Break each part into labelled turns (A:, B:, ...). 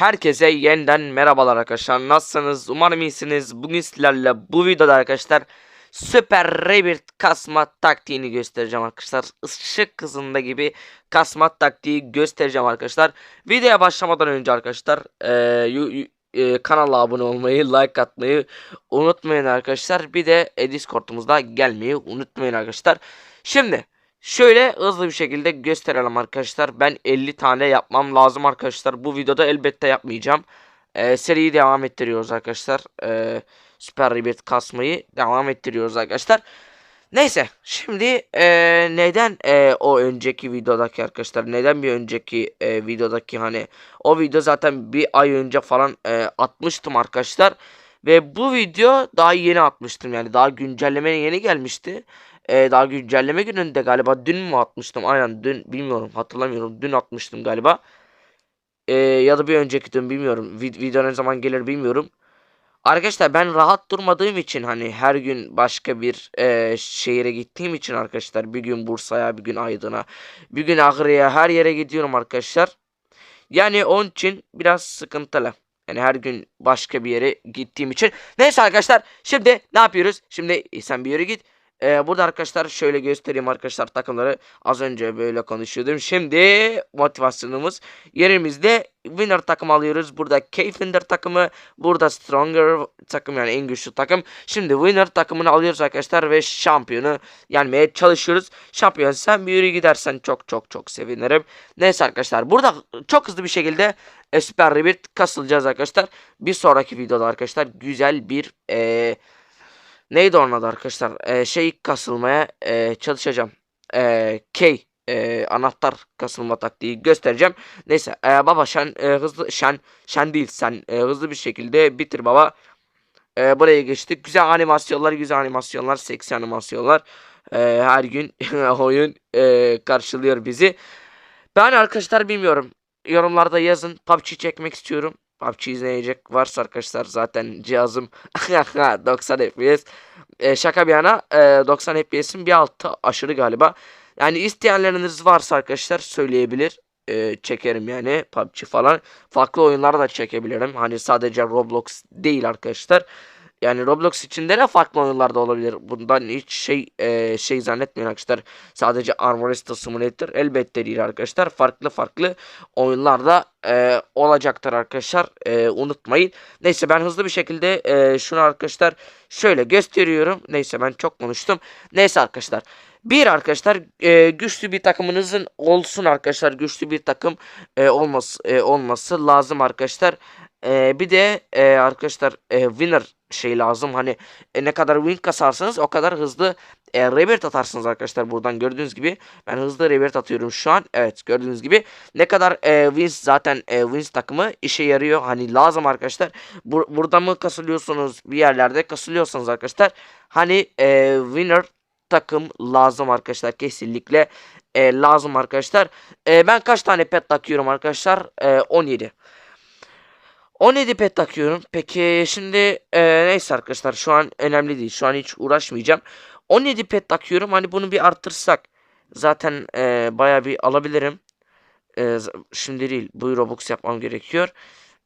A: Herkese yeniden merhabalar arkadaşlar. Nasılsınız? Umarım iyisiniz. Bugün sizlerle bu videoda arkadaşlar Süper Rebirth kasma taktiğini göstereceğim arkadaşlar. Işık hızında gibi kasma taktiği göstereceğim arkadaşlar. Videoya başlamadan önce arkadaşlar e, e, kanala abone olmayı, like atmayı unutmayın arkadaşlar. Bir de e, Discord'umuzda gelmeyi unutmayın arkadaşlar. Şimdi Şöyle hızlı bir şekilde gösterelim arkadaşlar. Ben 50 tane yapmam lazım arkadaşlar. Bu videoda elbette yapmayacağım. Ee, seriyi devam ettiriyoruz arkadaşlar. Ee, Süper Rebirth kasmayı devam ettiriyoruz arkadaşlar. Neyse şimdi ee, neden ee, o önceki videodaki arkadaşlar neden bir önceki ee, videodaki hani o video zaten bir ay önce falan ee, atmıştım arkadaşlar. Ve bu video daha yeni atmıştım yani daha güncelleme yeni gelmişti. Ee, daha güncelleme gününde galiba dün mü atmıştım? Aynen dün bilmiyorum hatırlamıyorum. Dün atmıştım galiba. Ee, ya da bir önceki dün bilmiyorum. Vid- video ne zaman gelir bilmiyorum. Arkadaşlar ben rahat durmadığım için hani her gün başka bir e, şehire gittiğim için arkadaşlar bir gün Bursa'ya bir gün Aydın'a bir gün Ağrı'ya her yere gidiyorum arkadaşlar. Yani onun için biraz sıkıntılı. Yani her gün başka bir yere gittiğim için. Neyse arkadaşlar şimdi ne yapıyoruz? Şimdi e, sen bir yere git. Ee, burada arkadaşlar şöyle göstereyim arkadaşlar takımları. Az önce böyle konuşuyordum. Şimdi motivasyonumuz yerimizde winner takım alıyoruz. Burada Keyfinder takımı. Burada Stronger takım yani en güçlü takım. Şimdi winner takımını alıyoruz arkadaşlar ve şampiyonu yenmeye çalışıyoruz. Şampiyon sen bir yere gidersen çok çok çok sevinirim. Neyse arkadaşlar burada çok hızlı bir şekilde e, Süper Rebirth kasılacağız arkadaşlar. Bir sonraki videoda arkadaşlar güzel bir e, neydi onun adı arkadaşlar? E, şey kasılmaya e, çalışacağım. E, key e, anahtar kasılma taktiği göstereceğim. Neyse e, baba şen e, hızlı şen şen değil sen e, hızlı bir şekilde bitir baba. E, buraya geçtik. Güzel animasyonlar, güzel animasyonlar, seksi animasyonlar. E, her gün oyun e, karşılıyor bizi. Ben arkadaşlar bilmiyorum. Yorumlarda yazın. PUBG çekmek istiyorum. PUBG izleyecek varsa arkadaşlar zaten cihazım 90 FPS. E, şaka bir yana e, 90 FPS'in bir altı aşırı galiba. Yani isteyenleriniz varsa arkadaşlar söyleyebilir. E, çekerim yani PUBG falan. Farklı oyunlar da çekebilirim. Hani sadece Roblox değil arkadaşlar. Yani Roblox içinde de farklı oyunlar da olabilir. Bundan hiç şey e, şey zannetmeyin arkadaşlar. Sadece Armorista Simulator elbette değil arkadaşlar. Farklı farklı oyunlar da e, olacaktır arkadaşlar. E, unutmayın. Neyse ben hızlı bir şekilde e, şunu arkadaşlar şöyle gösteriyorum. Neyse ben çok konuştum. Neyse arkadaşlar. Bir arkadaşlar e, güçlü bir takımınızın olsun arkadaşlar. Güçlü bir takım e, olması e, olması lazım arkadaşlar. E, bir de e, arkadaşlar e, winner şey lazım. Hani e, ne kadar win kasarsanız o kadar hızlı e, rebirth atarsınız arkadaşlar. Buradan gördüğünüz gibi ben hızlı rebirth atıyorum şu an. Evet gördüğünüz gibi ne kadar e, wins zaten e, wins takımı işe yarıyor. Hani lazım arkadaşlar. Bur burada mı kasılıyorsunuz bir yerlerde kasılıyorsanız arkadaşlar. Hani e, winner takım lazım arkadaşlar kesinlikle e, lazım arkadaşlar. E, ben kaç tane pet takıyorum arkadaşlar? E, 17. 17 pet takıyorum. Peki şimdi e, neyse arkadaşlar şu an önemli değil. Şu an hiç uğraşmayacağım. 17 pet takıyorum. Hani bunu bir arttırsak zaten e, baya bir alabilirim. E, şimdi değil. Bu Robux yapmam gerekiyor.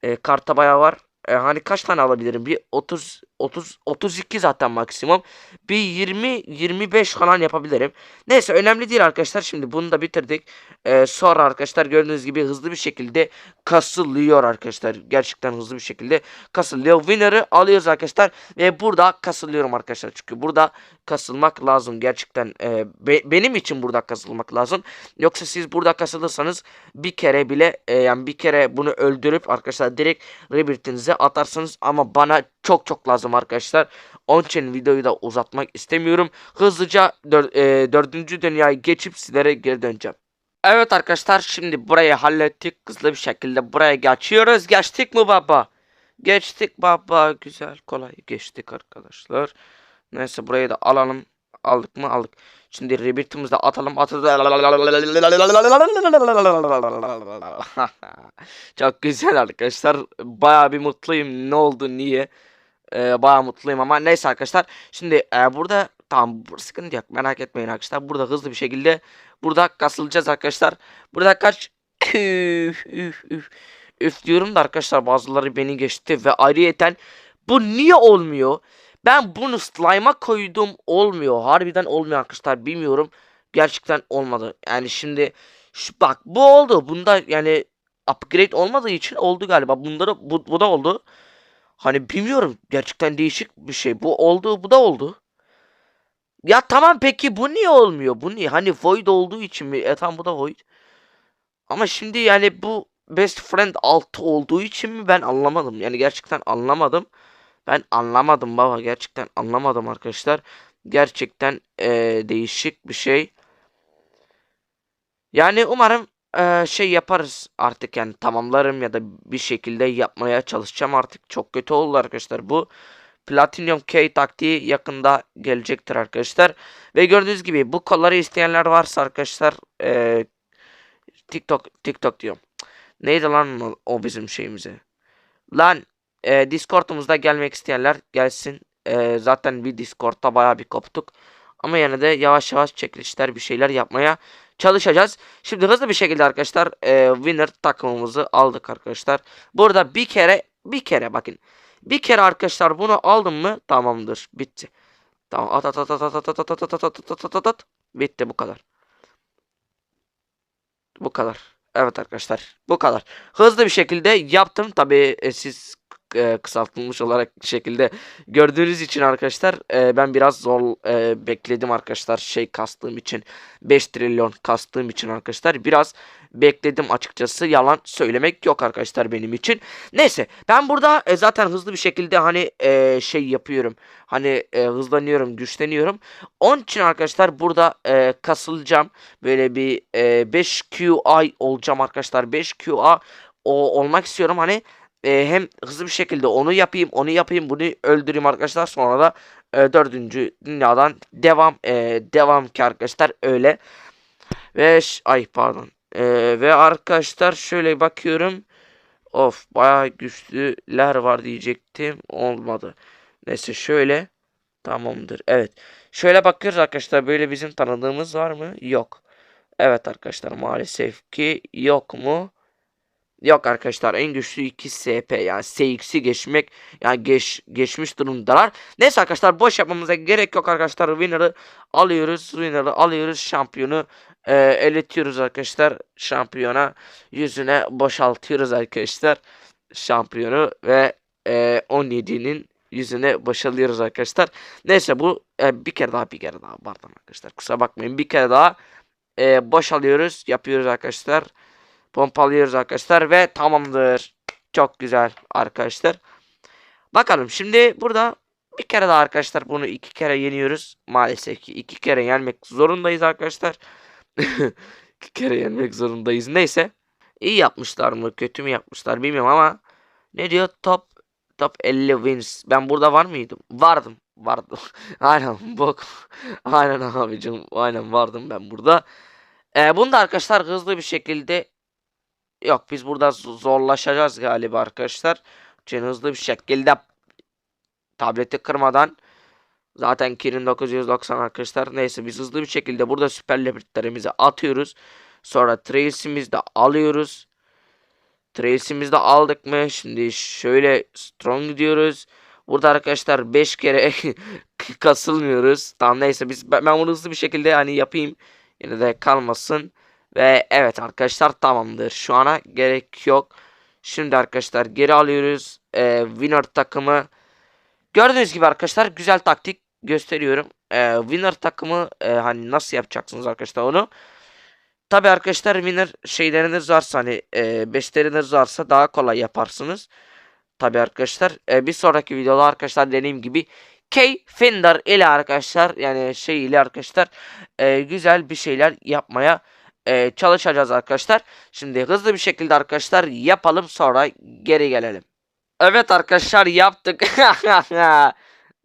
A: E, karta baya var. E, hani kaç tane alabilirim? Bir 30 30 32 zaten maksimum. Bir 20 25 falan yapabilirim. Neyse önemli değil arkadaşlar. Şimdi bunu da bitirdik. E, sonra arkadaşlar gördüğünüz gibi hızlı bir şekilde kasılıyor arkadaşlar. Gerçekten hızlı bir şekilde kasılıyor. Winner'ı alıyoruz arkadaşlar. Ve burada kasılıyorum arkadaşlar. Çünkü burada kasılmak lazım. Gerçekten e, be- benim için burada kasılmak lazım. Yoksa siz burada kasılırsanız bir kere bile e, yani bir kere bunu öldürüp arkadaşlar direkt rebirth'inize atarsınız. Ama bana çok çok lazım arkadaşlar. Onun için videoyu da uzatmak istemiyorum. Hızlıca dör, e, dördüncü dünyayı geçip sizlere geri döneceğim. Evet arkadaşlar şimdi burayı hallettik. Hızlı bir şekilde buraya geçiyoruz. Geçtik mi baba? Geçtik baba. Güzel kolay geçtik arkadaşlar. Neyse burayı da alalım. Aldık mı? Aldık. Şimdi rebirth'imizi de atalım. Atalım. Çok güzel arkadaşlar. Baya bir mutluyum. Ne oldu? Niye? Ee, baya mutluyum ama neyse arkadaşlar. Şimdi e, burada tamam sıkıntı yok. Merak etmeyin arkadaşlar. Burada hızlı bir şekilde burada kasılacağız arkadaşlar. Burada kaç Üf, üf, üf. üflüyorum da arkadaşlar bazıları beni geçti ve ayrıyeten bu niye olmuyor? Ben bunu slime'a koydum olmuyor. Harbiden olmuyor arkadaşlar bilmiyorum. Gerçekten olmadı. Yani şimdi şu bak bu oldu. Bunda yani upgrade olmadığı için oldu galiba. Bunda da bu, bu da oldu. Hani bilmiyorum. Gerçekten değişik bir şey. Bu oldu, bu da oldu. Ya tamam peki bu niye olmuyor? Bu niye? Hani void olduğu için mi? E tamam bu da void. Ama şimdi yani bu best friend 6 olduğu için mi ben anlamadım. Yani gerçekten anlamadım. Ben anlamadım baba. Gerçekten anlamadım arkadaşlar. Gerçekten eee, değişik bir şey. Yani umarım eee, şey yaparız artık yani tamamlarım ya da bir şekilde yapmaya çalışacağım artık. Çok kötü oldu arkadaşlar bu. Platinum K taktiği yakında gelecektir arkadaşlar. Ve gördüğünüz gibi bu kolları isteyenler varsa arkadaşlar eee, TikTok TikTok diyorum. Neydi lan o, bizim şeyimize? Lan e, Discord'umuzda gelmek isteyenler gelsin. E, zaten bir Discord'da baya bir koptuk. Ama yine de yavaş yavaş çekilişler bir şeyler yapmaya çalışacağız. Şimdi hızlı bir şekilde arkadaşlar e, winner takımımızı aldık arkadaşlar. Burada bir kere bir kere bakın. Bir kere arkadaşlar bunu aldım mı tamamdır. Bitti. Tamam at at at at at at at at at at at at at at at bitti bu kadar. Bu kadar. Evet arkadaşlar bu kadar. Hızlı bir şekilde yaptım. Tabii e, siz e, kısaltılmış olarak şekilde gördüğünüz için arkadaşlar e, ben biraz zor e, bekledim arkadaşlar. Şey kastığım için 5 trilyon kastığım için arkadaşlar biraz bekledim açıkçası. Yalan söylemek yok arkadaşlar benim için. Neyse ben burada e, zaten hızlı bir şekilde hani e, şey yapıyorum. Hani e, hızlanıyorum güçleniyorum. Onun için arkadaşlar burada e, kasılacağım. Böyle bir e, 5 QI olacağım arkadaşlar. 5 QA o, olmak istiyorum. Hani e, hem hızlı bir şekilde onu yapayım, onu yapayım, bunu öldüreyim arkadaşlar. Sonra da e, dördüncü dünyadan devam e, devam ki arkadaşlar öyle. Ve ay pardon. E, ve arkadaşlar şöyle bakıyorum. Of bayağı güçlüler var diyecektim. Olmadı. Neyse şöyle. Tamamdır. Evet. Şöyle bakıyoruz arkadaşlar. Böyle bizim tanıdığımız var mı? Yok. Evet arkadaşlar maalesef ki yok mu? Yok arkadaşlar en güçlü 2 SP yani SX'i geçmek yani geç, geçmiş durumdalar. Neyse arkadaşlar boş yapmamıza gerek yok arkadaşlar. Winner'ı alıyoruz. Winner'ı alıyoruz. Şampiyonu e, eletiyoruz arkadaşlar. Şampiyona yüzüne boşaltıyoruz arkadaşlar. Şampiyonu ve e, 17'nin yüzüne boşalıyoruz arkadaşlar. Neyse bu e, bir kere daha bir kere daha pardon arkadaşlar. Kusura bakmayın bir kere daha e, boşalıyoruz. Yapıyoruz arkadaşlar. Pompalıyoruz arkadaşlar ve tamamdır. Çok güzel arkadaşlar. Bakalım şimdi burada bir kere daha arkadaşlar bunu iki kere yeniyoruz. Maalesef ki iki kere yenmek zorundayız arkadaşlar. iki kere yenmek zorundayız. Neyse. İyi yapmışlar mı kötü mü yapmışlar bilmiyorum ama ne diyor top top 50 wins. Ben burada var mıydım? Vardım. Vardım. Aynen bok. Aynen abicim. Aynen vardım ben burada. Ee, bunu da arkadaşlar hızlı bir şekilde Yok biz burada zorlaşacağız galiba arkadaşlar. Için hızlı bir şekilde tableti kırmadan zaten Kirin 990 arkadaşlar. Neyse biz hızlı bir şekilde burada süper leopardlarımızı atıyoruz. Sonra Trace'imizi de alıyoruz. Trace'imizi de aldık mı? Şimdi şöyle strong gidiyoruz. Burada arkadaşlar 5 kere kasılmıyoruz. Tamam neyse biz ben bunu hızlı bir şekilde hani yapayım. Yine de kalmasın. Ve evet arkadaşlar tamamdır. Şu ana gerek yok. Şimdi arkadaşlar geri alıyoruz. Ee, winner takımı. Gördüğünüz gibi arkadaşlar güzel taktik gösteriyorum. Ee, winner takımı e, hani nasıl yapacaksınız arkadaşlar onu. Tabi arkadaşlar winner şeyleriniz varsa hani e, beşleriniz varsa daha kolay yaparsınız. Tabi arkadaşlar e, bir sonraki videoda arkadaşlar dediğim gibi K Fender ile arkadaşlar yani şey ile arkadaşlar e, güzel bir şeyler yapmaya e, çalışacağız arkadaşlar. Şimdi hızlı bir şekilde arkadaşlar yapalım sonra geri gelelim. Evet arkadaşlar yaptık.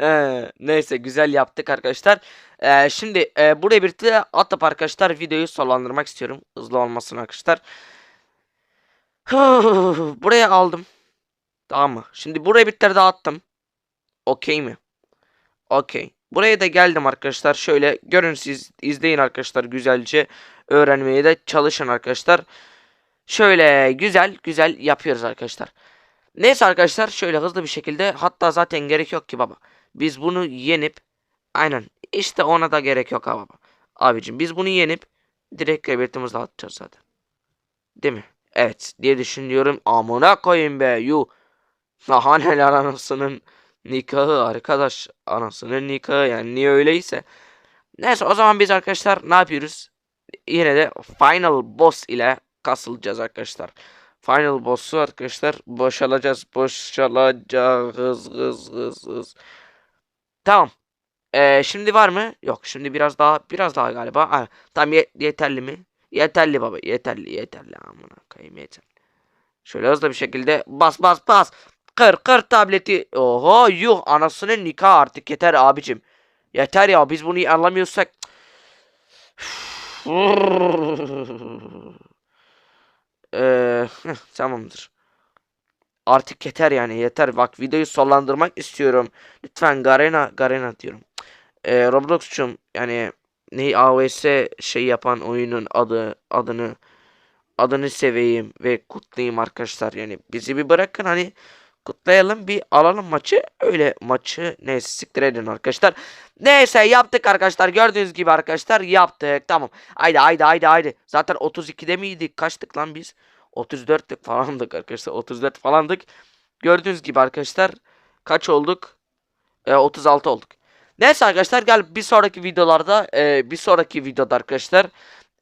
A: Ee, neyse güzel yaptık arkadaşlar. Ee, şimdi e, buraya birlikte atıp arkadaşlar videoyu sonlandırmak istiyorum. Hızlı olmasın arkadaşlar. buraya aldım. Tamam mı? Şimdi buraya bir tane daha attım. Okey mi? Okey. Buraya da geldim arkadaşlar. Şöyle görün siz izleyin arkadaşlar güzelce. Öğrenmeye de çalışın arkadaşlar. Şöyle güzel güzel yapıyoruz arkadaşlar. Neyse arkadaşlar şöyle hızlı bir şekilde hatta zaten gerek yok ki baba. Biz bunu yenip aynen işte ona da gerek yok ha baba. Abicim biz bunu yenip direkt rebirtimizle atacağız zaten. Değil mi? Evet diye düşünüyorum. Amına koyayım be yu. Aha neler anasının nikahı arkadaş. Anasının nikahı yani niye öyleyse. Neyse o zaman biz arkadaşlar ne yapıyoruz? Yine de final boss ile kasılacağız arkadaşlar. Final boss'u arkadaşlar boşalacağız. Boşalacağız hız hız hız. Tamam. Ee, şimdi var mı? Yok. Şimdi biraz daha biraz daha galiba. Ha, tamam ye- yeterli mi? Yeterli baba. Yeterli yeterli. Amına koyayım yeterli. Şöyle hızlı bir şekilde bas bas bas. Kır kır tableti. Oho yuh anasının nikah artık yeter abicim. Yeter ya biz bunu anlamıyorsak. Heh, tamamdır. Artık yeter yani yeter. Bak videoyu sonlandırmak istiyorum. Lütfen Garena Garena diyorum. Eee Roblox'cum yani ne AOS şey yapan oyunun adı adını adını seveyim ve kutlayayım arkadaşlar. Yani bizi bir bırakın hani kutlayalım bir alalım maçı. Öyle maçı neyse siktir edin arkadaşlar. Neyse yaptık arkadaşlar. Gördüğünüz gibi arkadaşlar yaptık. Tamam. Haydi haydi haydi haydi. Zaten 32'de miydik? Kaçtık lan biz? 34'lük falandık arkadaşlar. 34 falandık. Gördüğünüz gibi arkadaşlar kaç olduk? Ee, 36 olduk. Neyse arkadaşlar gel bir sonraki videolarda e, bir sonraki videoda arkadaşlar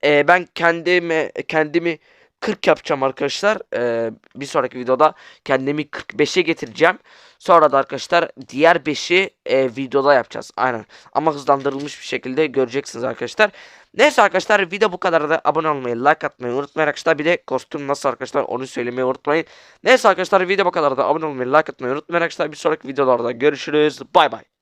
A: e, ben kendimi kendimi 40 yapacağım arkadaşlar. E, bir sonraki videoda kendimi 45'e getireceğim. Sonra da arkadaşlar diğer 5'i e, videoda yapacağız. Aynen. Ama hızlandırılmış bir şekilde göreceksiniz arkadaşlar. Neyse arkadaşlar video bu kadar da abone olmayı, like atmayı unutmayın arkadaşlar. Bir de kostüm nasıl arkadaşlar onu söylemeyi unutmayın. Neyse arkadaşlar video bu kadar da abone olmayı, like atmayı unutmayın arkadaşlar. Bir sonraki videolarda görüşürüz. Bay bay.